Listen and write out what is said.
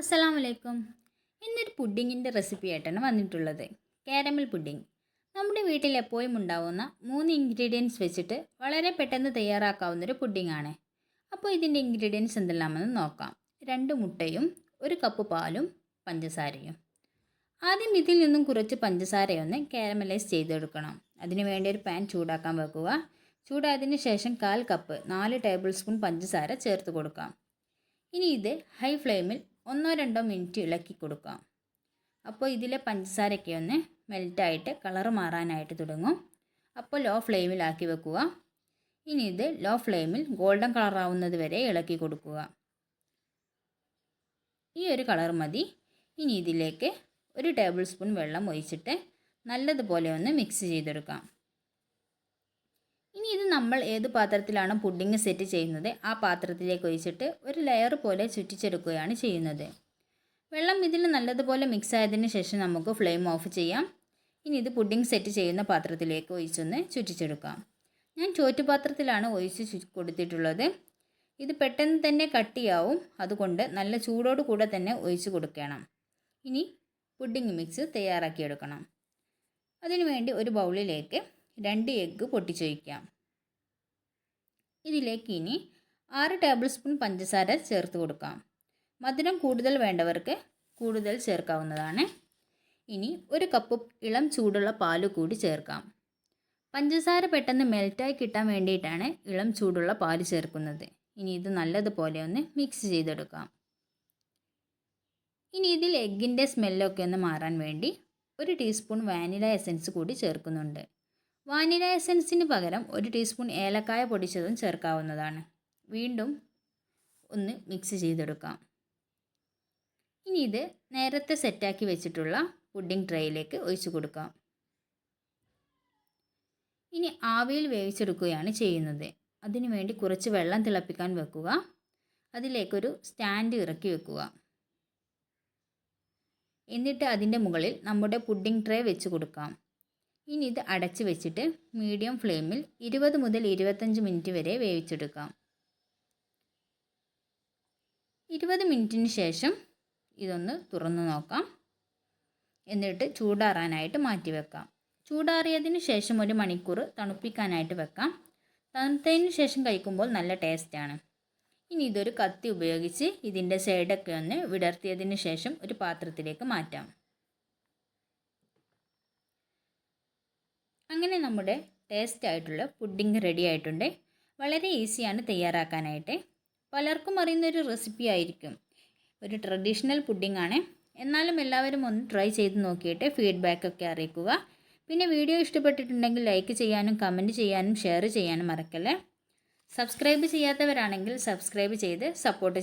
അസ്സലാമു അലൈക്കും ഇന്നൊരു പുഡിങ്ങിന്റെ റെസിപ്പി ആയിട്ടാണ് വന്നിട്ടുള്ളത്. കാരമൽ പുഡിംഗ് നമ്മുടെ വീട്ടിൽ എപ്പോഴും ഉണ്ടാവുന്ന മൂന്ന് ഇൻഗ്രീഡിയൻസ് വെച്ചിട്ട് വളരെ പെട്ടെന്ന് തയ്യാറാക്കാവുന്നൊരു പുഡിങ് ആണ് അപ്പോൾ ഇതിന്റെ ഇൻഗ്രീഡിയൻസ് എന്തെല്ലാമെന്ന് നോക്കാം. രണ്ട് മുട്ടയും ഒരു കപ്പ് പാലും പഞ്ചസാരയും. ആദ്യം ഇതിൽ നിന്നും കുറച്ച് പഞ്ചസാരയൊന്ന് കാരമലൈസ് ചെയ്തെടുക്കണം. അതിന് വേണ്ടി ഒരു പാൻ ചൂടാക്കാൻ വെക്കുക. ചൂടായതിന് ശേഷം കാൽ കപ്പ് നാല് ടേബിൾ സ്പൂൺ പഞ്ചസാര ചേർത്ത് കൊടുക്കാം. ഇനി ഇത് ഹൈ ഫ്ലെയിമിൽ ഒന്നോ രണ്ടോ മിനിറ്റ് ഇളക്കി കൊടുക്കാം. അപ്പോൾ ഇതിലെ പഞ്ചസാരയൊക്കെ ഒന്ന് മെൽറ്റായിട്ട് കളർ മാറാനായിട്ട് തുടങ്ങും. അപ്പോൾ ലോ ഫ്ലെയിമിലാക്കി വെക്കുക. ഇനി ഇത് ലോ ഫ്ലെയിമിൽ ഗോൾഡൻ കളറാവുന്നത് വരെ ഇളക്കി കൊടുക്കുക. ഈ ഒരു കളർ മതി. ഇനി ഇതിലേക്ക് ഒരു ടേബിൾ സ്പൂൺ വെള്ളം ഒഴിച്ചിട്ട് നല്ലതുപോലെ ഒന്ന് മിക്സ് ചെയ്തെടുക്കാം. ഇനി ഇത് നമ്മൾ ഏത് പാത്രത്തിലാണ് പുഡിങ് സെറ്റ് ചെയ്യുന്നത്? ആ പാത്രത്തിലേക്ക് ഒഴിച്ചിട്ട് ഒരു ലെയർ പോലെ ചുറ്റിച്ചെടുക്കുകയാണ് ചെയ്യുന്നത്. വെള്ളം ഇതിൽ നല്ലതുപോലെ മിക്സ് ആയതിന് ശേഷം നമുക്ക് ഫ്ലെയിം ഓഫ് ചെയ്യാം. ഇനി ഇത് പുഡിങ് സെറ്റ് ചെയ്യുന്ന പാത്രത്തിലേക്ക് ഒഴിച്ചൊന്ന് ചുറ്റിച്ചെടുക്കാം. ഞാൻ ചോറ്റുപാത്രത്തിലാണ് ഒഴിച്ച് കൊടുത്തിട്ടുള്ളത്. ഇത് പെട്ടെന്ന് തന്നെ കട്ടിയാവും. അതുകൊണ്ട് നല്ല ചൂടോട് കൂടെ തന്നെ ഒഴിച്ച് കൊടുക്കണം. ഇനി പുഡിങ് മിക്സ് തയ്യാറാക്കിയെടുക്കണം. അതിനുവേണ്ടി ഒരു ബൗളിലേക്ക് രണ്ട് എഗ്ഗ് പൊട്ടിച്ചൊഴിക്കാം ഇതിലേക്ക് ഇനി ആറ് ടേബിൾ സ്പൂൺ പഞ്ചസാര ചേർത്ത് കൊടുക്കാം. മധുരം കൂടുതൽ വേണ്ടവർക്ക് കൂടുതൽ ചേർക്കാവുന്നതാണ്. ഇനി ഒരു കപ്പ് ഇളം ചൂടുള്ള പാൽ കൂടി ചേർക്കാം. പഞ്ചസാര പെട്ടെന്ന് മെൽറ്റായി കിട്ടാൻ വേണ്ടിയിട്ടാണ് ഇളം ചൂടുള്ള പാൽ ചേർക്കുന്നത്. ഇനി ഇത് നല്ലതുപോലെ ഒന്ന് മിക്സ് ചെയ്തെടുക്കാം. ഇനി ഇതിൽ എഗ്ഗിന്റെ സ്മെല്ലൊക്കെ ഒന്ന് മാറാൻ വേണ്ടി ഒരു ടീസ്പൂൺ വാനില എസൻസ് കൂടി ചേർക്കുന്നുണ്ട്. വാനില എസൻസിന് പകരം ഒരു ടീസ്പൂൺ ഏലക്കായ പൊടിച്ചതും ചേർക്കാവുന്നതാണ്. വീണ്ടും ഒന്ന് മിക്സ് ചെയ്തെടുക്കാം. ഇനി ഇത് നേരത്തെ സെറ്റാക്കി വെച്ചിട്ടുള്ള പുഡിംഗ് ട്രേയിലേക്ക് ഒഴിച്ചു കൊടുക്കാം. ഇനി ആവിയിൽ വേവിച്ചെടുക്കുകയാണ് ചെയ്യുന്നത്. അതിനുവേണ്ടി കുറച്ച് വെള്ളം തിളപ്പിക്കാൻ വെക്കുക. അതിലേക്കൊരു സ്റ്റാൻഡ് ഇറക്കി വെക്കുക. എന്നിട്ട് അതിന്റെ മുകളിൽ നമ്മുടെ പുഡിംഗ് ട്രേ വെച്ച് കൊടുക്കാം. ഇനി ഇത് അടച്ച് വെച്ചിട്ട് മീഡിയം ഫ്ലെയിമിൽ ഇരുപത് മുതൽ ഇരുപത്തഞ്ച് മിനിറ്റ് വരെ വേവിച്ചെടുക്കാം. ഇരുപത് മിനിറ്റിന് ശേഷം ഇതൊന്ന് തുറന്നു നോക്കാം. എന്നിട്ട് ചൂടാറാനായിട്ട് മാറ്റി വെക്കാം. ചൂടാറിയതിന് ശേഷം ഒരു മണിക്കൂർ തണുപ്പിക്കാനായിട്ട് വെക്കാം. തണുത്തതിന് ശേഷം കഴിക്കുമ്പോൾ നല്ല ടേസ്റ്റാണ് ഇനി ഇതൊരു കത്തി ഉപയോഗിച്ച് ഇതിന്റെ സൈഡൊക്കെ ഒന്ന് വിടർത്തിയതിന് ശേഷം ഒരു പാത്രത്തിലേക്ക് മാറ്റാം. അങ്ങനെ നമ്മുടെ ടേസ്റ്റ് ആയിട്ടുള്ള പുഡിംഗ് റെഡി ആയിട്ടുണ്ട്. വളരെ ഈസിയാണ് തയ്യാറാക്കാനായിട്ട്. പലർക്കും അറിയുന്നൊരു റെസിപ്പി ആയിരിക്കും. ഒരു ട്രഡീഷണൽ പുഡിംഗ് ആണ്. എന്നാലും എല്ലാവരും ഒന്ന് ട്രൈ ചെയ്ത് നോക്കിയിട്ട് ഫീഡ്ബാക്ക് ഒക്കെ അറിയിക്കുക. പിന്നെ വീഡിയോ ഇഷ്ടപ്പെട്ടിട്ടുണ്ടെങ്കിൽ ലൈക്ക് ചെയ്യാനും കമന്റ് ചെയ്യാനും ഷെയർ ചെയ്യാനും മറക്കല്ലേ? സബ്സ്ക്രൈബ് ചെയ്യാത്തവരാണെങ്കിൽ സബ്സ്ക്രൈബ് ചെയ്ത് സപ്പോർട്ട്